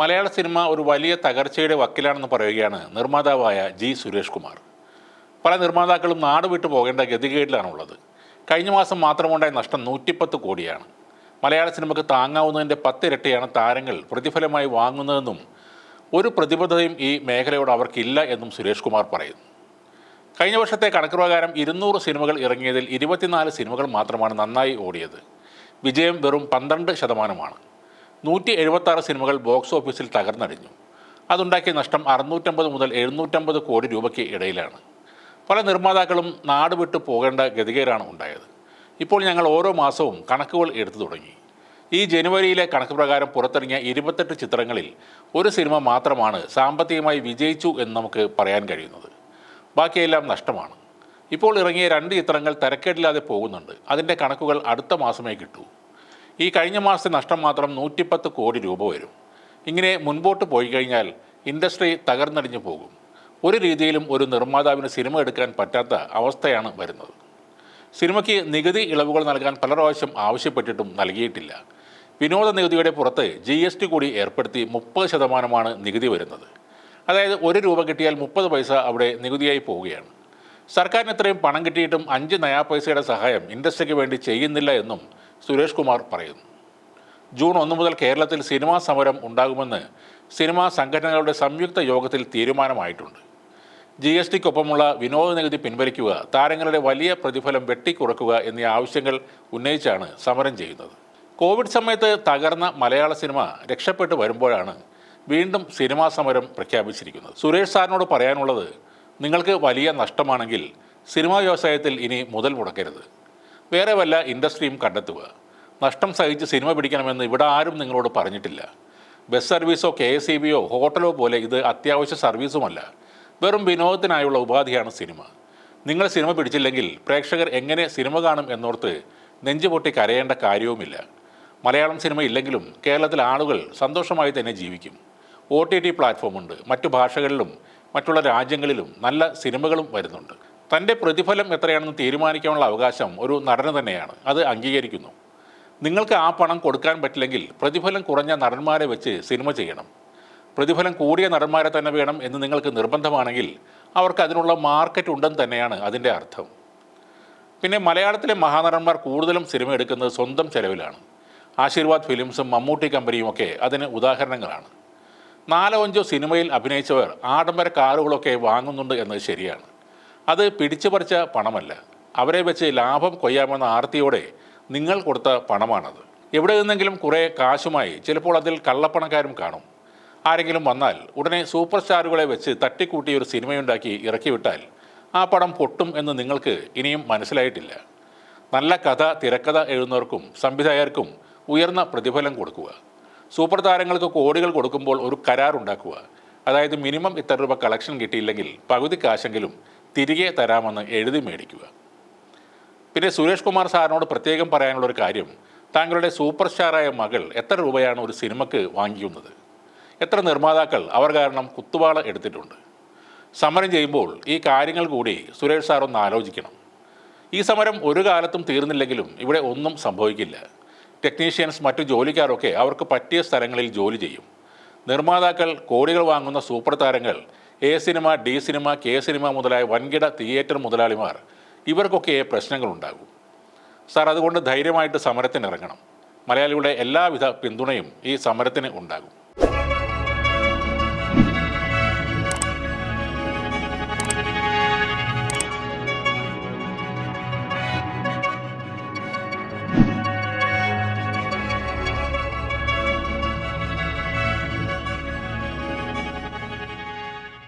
മലയാള cinema ഒരു വലിയ തകർച്ചയുടെ വക്കിലാണെന്ന് പറയുകയാണ് നിർമ്മാതാവായ ജി സുരേഷ് കുമാർ. പല നിർമ്മാതാക്കളും നാട് വിട്ടു പോകേണ്ട ഗതികേടിലാണുള്ളത്. കഴിഞ്ഞ മാസം മാത്രമുണ്ടായ നഷ്ടം നൂറ്റിപ്പത്ത് കോടിയാണ്. മലയാള സിനിമയ്ക്ക് താങ്ങാവുന്നതിന്റെ പത്തിരട്ടിയാണ് താരങ്ങൾ പ്രതിഫലമായി വാങ്ങുന്നതെന്നും ഒരു പ്രതിബദ്ധതയും ഈ മേഖലയോട് അവർക്കില്ല എന്നും സുരേഷ് കുമാർ പറയുന്നു. കഴിഞ്ഞ വർഷത്തെ കണക്ക് പ്രകാരം ഇരുന്നൂറ് സിനിമകൾ ഇറങ്ങിയതിൽ ഇരുപത്തിനാല് സിനിമകൾ മാത്രമാണ് നന്നായി ഓടിയത്. വിജയം വെറും പന്ത്രണ്ട് ശതമാനമാണ്. നൂറ്റി എഴുപത്താറ് സിനിമകൾ ബോക്സ് ഓഫീസിൽ തകർന്നടിഞ്ഞു. അതുണ്ടാക്കിയ നഷ്ടം അറുന്നൂറ്റമ്പത് മുതൽ എഴുന്നൂറ്റമ്പത് കോടി രൂപയ്ക്ക് ഇടയിലാണ്. പല നിർമ്മാതാക്കളും നാട് വിട്ടു പോകേണ്ട ഗതികേടാണ് ഉണ്ടായത്. ഇപ്പോൾ ഞങ്ങൾ ഓരോ മാസവും കണക്കുകൾ എടുത്തു തുടങ്ങി. ഈ ജനുവരിയിലെ കണക്ക് പ്രകാരം പുറത്തിറങ്ങിയ ഇരുപത്തെട്ട് ചിത്രങ്ങളിൽ ഒരു സിനിമ മാത്രമാണ് സാമ്പത്തികമായി വിജയിച്ചു എന്ന് നമുക്ക് പറയാൻ കഴിയുന്നത്. ബാക്കിയെല്ലാം നഷ്ടമാണ്. ഇപ്പോൾ ഇറങ്ങിയ രണ്ട് ചിത്രങ്ങൾ തരക്കേടില്ലാതെ പോകുന്നുണ്ട്. അതിന്റെ കണക്കുകൾ അടുത്ത മാസമേ കിട്ടൂ. ഈ കഴിഞ്ഞ മാസത്തെ നഷ്ടം മാത്രം നൂറ്റിപ്പത്ത് കോടി രൂപ വരും. ഇങ്ങനെ മുൻപോട്ട് പോയി കഴിഞ്ഞാൽ ഇൻഡസ്ട്രി തകർന്നടിഞ്ഞു പോകും. ഒരു രീതിയിലും ഒരു നിർമ്മാതാവിന് സിനിമ എടുക്കാൻ പറ്റാത്ത അവസ്ഥയാണ് വരുന്നത്. സിനിമയ്ക്ക് നികുതി ഇളവുകൾ നൽകാൻ പല പ്രാവശ്യം ആവശ്യപ്പെട്ടിട്ടും നൽകിയിട്ടില്ല. വിനോദ നികുതിയുടെ പുറത്ത് ജി എസ് ടി കൂടി ഏർപ്പെടുത്തി മുപ്പത് ശതമാനമാണ് നികുതി വരുന്നത്. അതായത് ഒരു രൂപ കിട്ടിയാൽ മുപ്പത് പൈസ അവിടെ നികുതിയായി പോവുകയാണ്. സർക്കാരിന് ഇത്രയും പണം കിട്ടിയിട്ടും അഞ്ച് നയാ പൈസയുടെ സഹായം ഇൻഡസ്ട്രിക്ക് വേണ്ടി ചെയ്യുന്നില്ല എന്നും സുരേഷ് കുമാർ പറയുന്നു. ജൂൺ ഒന്ന് മുതൽ കേരളത്തിൽ സിനിമാ സമരം ഉണ്ടാകുമെന്ന് സിനിമാ സംഘടനകളുടെ സംയുക്ത യോഗത്തിൽ തീരുമാനമായിട്ടുണ്ട്. ജി എസ് ടിക്കൊപ്പമുള്ള വിനോദ നികുതി പിൻവലിക്കുക താരങ്ങളുടെ വലിയ പ്രതിഫലം വെട്ടിക്കുറക്കുക എന്നീ ആവശ്യങ്ങൾ ഉന്നയിച്ചാണ് സമരം ചെയ്യുന്നത്. കോവിഡ് സമയത്ത് തകർന്ന മലയാള സിനിമ രക്ഷപ്പെട്ടു വരുമ്പോഴാണ് വീണ്ടും സിനിമാ സമരം പ്രഖ്യാപിച്ചിരിക്കുന്നത്. സുരേഷ് സാറിനോട് പറയാനുള്ളത് നിങ്ങൾക്ക് വലിയ നഷ്ടമാണെങ്കിൽ സിനിമാ വ്യവസായത്തിൽ ഇനി മുതൽ മുടക്കരുത്. വേറെ വല്ല ഇൻഡസ്ട്രിയും കണ്ടെത്തുക. നഷ്ടം സഹിച്ച് സിനിമ പിടിക്കണമെന്ന് ഇവിടെ ആരും നിങ്ങളോട് പറഞ്ഞിട്ടില്ല. ബസ് സർവീസോ കെ എസ് ഇ ബിയോ ഹോട്ടലോ പോലെ ഇത് അത്യാവശ്യ സർവീസുമല്ല. വെറും വിനോദത്തിനായുള്ള ഉപാധിയാണ് സിനിമ. നിങ്ങൾ സിനിമ പിടിച്ചില്ലെങ്കിൽ പ്രേക്ഷകർ എങ്ങനെ സിനിമ കാണും എന്നോർത്ത് നെഞ്ചുപൊട്ടി കരയേണ്ട കാര്യവുമില്ല. മലയാളം സിനിമ ഇല്ലെങ്കിലും കേരളത്തിൽ ആളുകൾ സന്തോഷമായി തന്നെ ജീവിക്കും. ഒ ടി ടി പ്ലാറ്റ്ഫോമുണ്ട്. മറ്റു ഭാഷകളിലും മറ്റുള്ള രാജ്യങ്ങളിലും നല്ല സിനിമകളും വരുന്നുണ്ട്. തന്റെ പ്രതിഫലം എത്രയാണെന്ന് തീരുമാനിക്കാനുള്ള അവകാശം ഒരു നടന് തന്നെയാണ്. അത് അംഗീകരിക്കുന്നു. നിങ്ങൾക്ക് ആ പണം കൊടുക്കാൻ പറ്റില്ലെങ്കിൽ പ്രതിഫലം കുറഞ്ഞ നടന്മാരെ വെച്ച് സിനിമ ചെയ്യണം. പ്രതിഫലം കൂടിയ നടന്മാരെ തന്നെ വേണം എന്ന് നിങ്ങൾക്ക് നിർബന്ധമാണെങ്കിൽ അവർക്ക് അതിനുള്ള മാർക്കറ്റ് ഉണ്ടെന്ന് തന്നെയാണ് അതിന്റെ അർത്ഥം. പിന്നെ മലയാളത്തിലെ മഹാനടന്മാർ കൂടുതലും സിനിമ എടുക്കുന്നത് സ്വന്തം ചെലവിലാണ്. ആശീർവാദ് ഫിലിംസും മമ്മൂട്ടി കമ്പനിയും ഒക്കെ അതിന് ഉദാഹരണങ്ങളാണ്. നാലോ അഞ്ചോ സിനിമയിൽ അഭിനയിച്ചവർ ആഡംബര കാറുകളൊക്കെ വാങ്ങുന്നുണ്ട് എന്നത് ശരിയാണ്. അത് പിടിച്ചു പറിച്ച പണമല്ല. അവരെ വെച്ച് ലാഭം കൊയ്യാമെന്ന ആർത്തിയോടെ നിങ്ങൾ കൊടുത്ത പണമാണത്. എവിടെ നിന്നെങ്കിലും കുറേ കാശുമായി ചിലപ്പോൾ അതിൽ കള്ളപ്പണക്കാരും കാണും. ആരെങ്കിലും വന്നാൽ ഉടനെ സൂപ്പർ സ്റ്റാറുകളെ വെച്ച് തട്ടിക്കൂട്ടി ഒരു സിനിമയുണ്ടാക്കി ഇറക്കിവിട്ടാൽ ആ പടം പൊട്ടും എന്ന് നിങ്ങൾക്ക് ഇനിയും മനസ്സിലായിട്ടില്ല. നല്ല കഥ തിരക്കഥ എഴുതുന്നവർക്കും സംവിധായകർക്കും ഉയർന്ന പ്രതിഫലം കൊടുക്കുക. സൂപ്പർ താരങ്ങൾക്ക് കോടികൾ കൊടുക്കുമ്പോൾ ഒരു കരാർ ഉണ്ടാക്കുക അതായത് മിനിമം ഇത്ര രൂപ കളക്ഷൻ കിട്ടിയില്ലെങ്കിൽ പകുതി കാശെങ്കിലും തിരികെ തരാമെന്ന് എഴുതി മേടിക്കുക. പിന്നെ സുരേഷ് കുമാർ സാറിനോട് പ്രത്യേകം പറയാനുള്ള ഒരു കാര്യം താങ്കളുടെ സൂപ്പർ സ്റ്റാറായ മകൾ എത്ര രൂപയാണ് ഒരു സിനിമയ്ക്ക് വാങ്ങിക്കുന്നത്? എത്ര നിർമ്മാതാക്കൾ? അവർ കാരണം കുത്തുവാള എടുത്തിട്ടുണ്ട്. സമരം ചെയ്യുമ്പോൾ ഈ കാര്യങ്ങൾ കൂടി സുരേഷ് സാർ ഒന്ന് ആലോചിക്കണം. ഈ സമരം ഒരു കാലത്തും തീർന്നില്ലെങ്കിലും ഇവിടെ ഒന്നും സംഭവിക്കില്ല. ടെക്നീഷ്യൻസ് മറ്റു ജോലിക്കാരൊക്കെ അവർക്ക് പറ്റിയ സ്ഥലങ്ങളിൽ ജോലി ചെയ്യും. നിർമ്മാതാക്കൾ കോടികൾ വാങ്ങുന്ന സൂപ്പർ താരങ്ങൾ A cinema D cinema K cinema മുതലായ വൻകിട തിയേറ്റർ മുതലാളിമാർ ഇവർക്കൊക്കെ പ്രശ്നങ്ങളുണ്ടാകും. സാർ അതുകൊണ്ട് ധൈര്യമായിട്ട് സമരത്തിനിറങ്ങണം. മലയാളികളുടെ എല്ലാവിധ പിന്തുണയും ഈ സമരത്തിന് ഉണ്ടാകും.